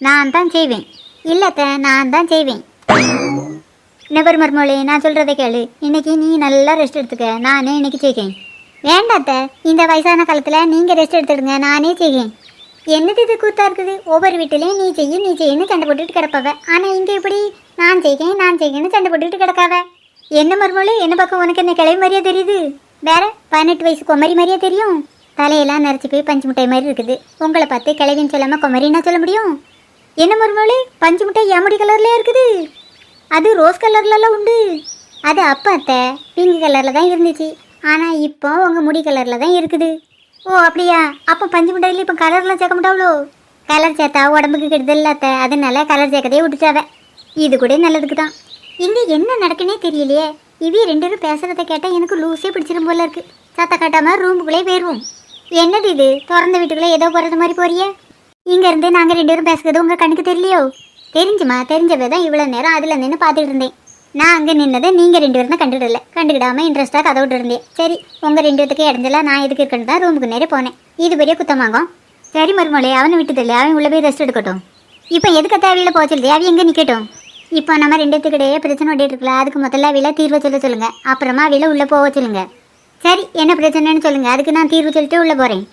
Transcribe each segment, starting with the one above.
நான் தான் செய்வேன். இல்லத்த நான் தான் செய்வேன். நபர் மர்மோளே நான் சொல்கிறத கேளு. இன்னைக்கு நீ நல்லா ரெஸ்ட் எடுத்துக்க. நானே இன்னைக்கு செய்கிறேன். வேண்டாத்த இந்த வயசான காலத்தில் நீங்கள் ரெஸ்ட் எடுத்துடுங்க. நானே செய்கிறேன். என்னது இது கூத்தா இருக்குது? ஒவ்வொரு வீட்டிலையும் நீ செய்ய நீ செய்யன்னு சண்டை போட்டுட்டு கிடப்பவ. ஆனால் இங்கே இப்படி நான் செய்கிறேன் நான் செய்கிறேன்னு சண்டை போட்டுட்டு கிடக்காவ. என்ன மர்மோளே என்ன பக்கம் உனக்கு என்ன கிளவி மாதிரியா தெரியுது? வேற பதினெட்டு வயசு குமரி மாதிரியா தெரியும்? தலையெல்லாம் நரைச்சி போய் பஞ்சு முட்டை மாதிரி இருக்குது. உங்களை பார்த்து கிளவின்னு சொல்லாமல் குமரின்னா சொல்ல முடியும்? என்ன மருமகளே? பஞ்சு முட்டை ஏமுடி கலர்லயே இருக்குது? அது ரோஸ் கலர்லலாம் உண்டு. அது அப்போ அத்தை பிங்க் கலரில் தான் இருந்துச்சு. ஆனால் இப்போ உங்கள் முடி கலரில் தான் இருக்குது. ஓ அப்படியா? அப்போ பஞ்சு முட்டையில் இப்போ கலர்லாம் சேர்க்க மாட்டாவளோ? கலர் சேர்த்தா உடம்புக்கு கெடுதல் அத்தை. அதனால கலர் சேர்க்கதே விட்டுச்சாவ இது கூட நல்லதுக்கு தான். இங்கே என்ன நடக்குன்னே தெரியலையே. இவி ரெண்டு பேரும் பேசுகிறத கேட்டால் எனக்கு லூஸே பிடிச்சிரும் போல இருக்குது சத்த காட்டாமல் ரூமுக்குள்ளே போயிடுவோம் என்னது இது? திறந்த வீட்டுக்குள்ளே ஏதோ போகிறது மாதிரி போறியே. இங்க இருந்து நாங்க ரெண்டு பேரும் பேசுறது உங்க கண்ணுக்கு தெரியலையோ? தெரிஞ்சுமா? தெரிஞ்சவே தான் இவ்வளவு நேரம் அதுல நின்று பார்த்துட்டு இருந்தேன். நான் அங்க நின்னதை நீங்க ரெண்டு பேரும் தான் கண்டுடல கண்டுக்கிடாம இன்ட்ரெஸ்டா கதை விட்டு இருந்தேன். சரி உங்க ரெண்டு பேத்துக்கு இடைஞ்சல நான் எதுக்கு இருக்கணும் தான் ரூமுக்கு நேரே போனேன். இது பெரிய குத்தமாகும். சரி மருமலை அவனை விட்டுதில்ல. அவன் உள்ள போய் ரெஸ்ட் எடுக்கட்டும். இப்போ எதுக்கு தேவையில்ல போச்சு அவன் எங்க நிக்கட்டும்? இப்போ நம்ம ரெண்டுத்துக்கிடையே பிரச்சனை ஓடிட்டு இருக்கல அதுக்கு முதல்ல அவையில தீர்வு சொல்ல சொல்லுங்க. அப்புறமா அவையில உள்ள போக சொல்லுங்க. சரி என்ன பிரச்சனைன்னு சொல்லுங்க. அதுக்கு நான் தீர்வு சொல்லிட்டு உள்ள போறேன்.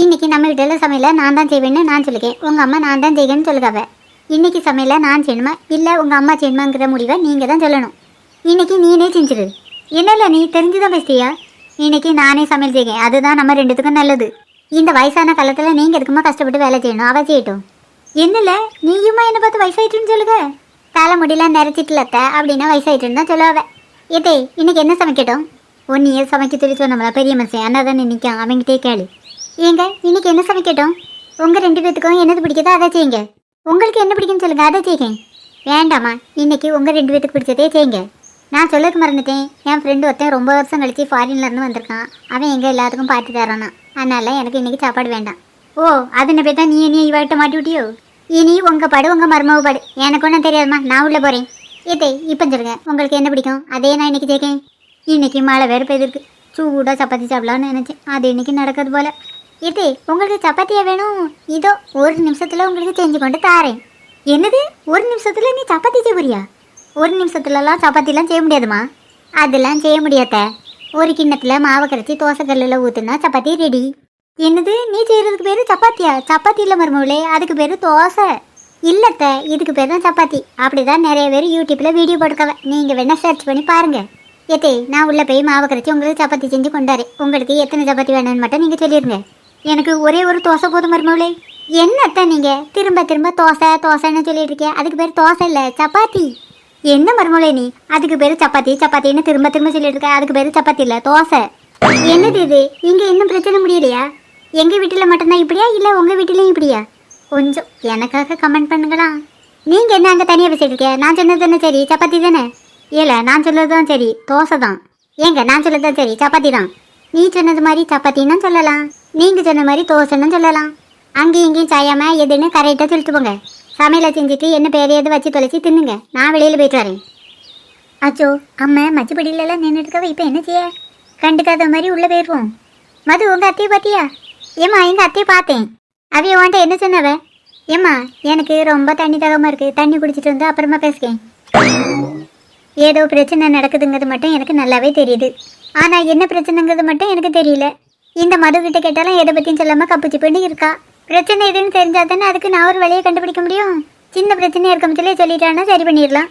இன்னைக்கு நம்ம வீட்டில் சமையல நான் தான் செய்வேன்னு நான் சொல்லிக்கேன் உங்கள் அம்மா நான் தான் செய்வேன்னு சொல்லுகாவ. இன்னைக்கு சமையல நான் செய்யணுமா இல்லை உங்கள் அம்மா செய்யணுமாங்கிற முடிவை நீங்கள் தான் சொல்லணும். இன்னைக்கு நீனே செஞ்சிரு என்னல நீ தெரிஞ்சுதான் பேசியா இன்னைக்கு நானே சமையல் செய்யேன் அதுதான் நம்ம ரெண்டுத்துக்கும் நல்லது. இந்த வயசான காலத்தில் நீங்கள் எதுக்குமா கஷ்டப்பட்டு வேலை செய்யணும்? அவ செய்யட்டும் என்னல நீயுமா என்னை பார்த்து வயசாயிட்டுன்னு சொல்லுங்க தலை முடியல நிறச்சிட்டுலத்த அப்படின்னா வயசாயிட்டுன்னு தான் சொல்லுவ ஏதே இன்னைக்கு என்ன சமைக்கட்டும்? ஒன்னியே சமைக்க சொல்லி சொன்னோம்ல பெரிய மனுஷன். அண்ணா தானே நிற்கும் அவங்ககிட்டே கேளு. ஏங்க இன்னைக்கு என்ன சமைக்கட்டும் உங்கள் ரெண்டு பேத்துக்கும் என்னது பிடிக்குதோ அதை செய்யுங்க. உங்களுக்கு என்ன பிடிக்கும்னு சொல்லுங்க அதை செய்யுங்க. வேண்டாம்மா இன்னைக்கு உங்கள் ரெண்டு பேத்துக்கு பிடிச்சதே செய்யுங்க. நான் சொல்லக்கு மறந்துட்டேன். என் ஃப்ரெண்டு ஒருத்தன் ரொம்ப வருஷம் கழித்து ஃபாரின்லேருந்து வந்திருக்கான். அவன் எங்கள் எல்லாத்துக்கும் பார்த்து தரானா. அதனால் எனக்கு இன்னைக்கு சாப்பாடு வேண்டாம். ஓ அதனை போய் தான் நீ நீ இவாட்ட மாட்டி விட்டியோ இனி உங்கள் பாடு உங்கள் மருமக படு. எனக்கு ஒன்றும் தெரியாதும்மா நான் உள்ளே போகிறேன் ஏதே இப்போ சொல்லுங்க உங்களுக்கு என்ன பிடிக்கும்? அதே நான் இன்னைக்கு கேட்கேன் இன்னைக்கு மழை வேறு பெய்திருக்கு. சூடாக சப்பாத்தி சாப்பிடலான்னு நினச்சேன். அது இன்னைக்கு நடக்கிறது போல. இது உங்களுக்கு சப்பாத்தியா வேணும்? இதோ ஒரு நிமிஷத்துல உங்களுக்கு செஞ்சு கொண்டு தாரேன். என்னது? ஒரு நிமிஷத்துல நீ சப்பாத்தி செய்ய ஒரு நிமிஷத்துலலாம் சப்பாத்திலாம் செய்ய முடியாதுமா அதெல்லாம் செய்ய முடியாத. ஒரு கிண்ணத்தில் மாவை கரைச்சி தோசை கல்லில் ஊற்றுனா சப்பாத்தி ரெடி என்னது? நீ செய்யறதுக்கு பேர் சப்பாத்தியா? சப்பாத்தி இல்லை மருமகளே அதுக்கு பேர் தோசை. இல்லைத்த இதுக்கு பேர் தான் சப்பாத்தி. அப்படிதான் நிறைய பேர் யூடியூப்பில் வீடியோ போட்டுக்கவ நீங்கள் வேணால் சர்ச் பண்ணி பாருங்க. ஏத்தே நான் உள்ளே போய் மாவை கரைச்சி உங்களுக்கு சப்பாத்தி செஞ்சு கொண்டாரு உங்களுக்கு எத்தனை சப்பாத்தி வேணும்னு மட்டும் நீங்கள் சொல்லிடுங்க எனக்கு ஒரே ஒரு தோசை போதும் மருமவளே என்னத்த நீங்கள் திரும்ப திரும்ப தோசை தோசைன்னு சொல்லிட்டு இருக்கேன் அதுக்கு பேர் தோசை இல்லை சப்பாத்தி. என்ன மருமவளே நீ? அதுக்கு பேர் சப்பாத்தி சப்பாத்தின்னு திரும்ப திரும்ப சொல்லிட்டு இருக்க. அதுக்கு பேர் சப்பாத்தி இல்லை தோசை. என்னது இது? இங்கே இன்னும் பிரச்சனை முடியலையா? எங்கள் வீட்டில் மட்டும்தான் இப்படியா? இல்லை உங்கள் வீட்டிலையும் இப்படியா? கொஞ்சம் எனக்காக கமெண்ட் பண்ணுங்களா? நீங்கள் என்ன அங்கே தனியாக பேசிட்டு நான் சொன்னது தானே சரி சப்பாத்தி தானே? இல்லை நான் சொல்லது தான் சரி தோசை தான். ஏங்க நான் சொல்லது தான் சரி சப்பாத்தி தான். நீ சொன்னது மாதிரி சப்பாத்தின்னு சொல்லலாம். நீங்கள் சொன்ன மாதிரி தோசைன்னு சொல்லலாம். அங்கேயும் இங்கேயும் சாயாமல் எதுன்னு கரெக்டாக சொல்லிட்டு போங்க. சமையலை செஞ்சுட்டு என்ன பேரையாவது வச்சு தொலைச்சி தின்னுங்க. நான் வெளியில் போயிட்டு வரேன். அச்சோ அம்மா மச்சப்படியிலலாம் நின்றுட்டு இப்போ என்ன செய்ய? கண்டுக்காத மாதிரி உள்ளே போயிடுவோம் மது உங்கள் அத்தையை பார்த்தியா? ஏம்மா எங்கள் அத்தையை பார்த்தேன். அவைய உன்ட்ட என்ன சொன்னவ? ஏம்மா எனக்கு ரொம்ப தண்ணி தகமாக இருக்குது தண்ணி குடிச்சிட்டு வந்து அப்புறமா பேசுகிறேன். ஏதோ பிரச்சனை நடக்குதுங்கிறது மட்டும் எனக்கு நல்லாவே தெரியுது. ஆனால் என்ன பிரச்சனைங்கிறது மட்டும் எனக்கு தெரியல. இந்த மது கிட்ட கேட்டாலும் எதை பற்றியும் சொல்லாமல் கப்புச்சி பண்ணி இருக்கா. பிரச்சனை எதுன்னு தெரிஞ்சால் தானே அதுக்கு நான் ஒரு வழியை கண்டுபிடிக்க முடியும்? சின்ன பிரச்சனையாக இருக்க முடியல சொல்லிட்டான்னா சரி பண்ணிடலாம்.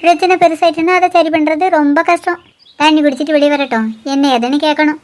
பிரச்சனை பெருசாயிட்டுன்னா அதை சரி பண்ணுறது ரொம்ப கஷ்டம். தண்ணி குடிச்சிட்டு வெளியே வரட்டும். என்ன எதுன்னு கேட்கணும்.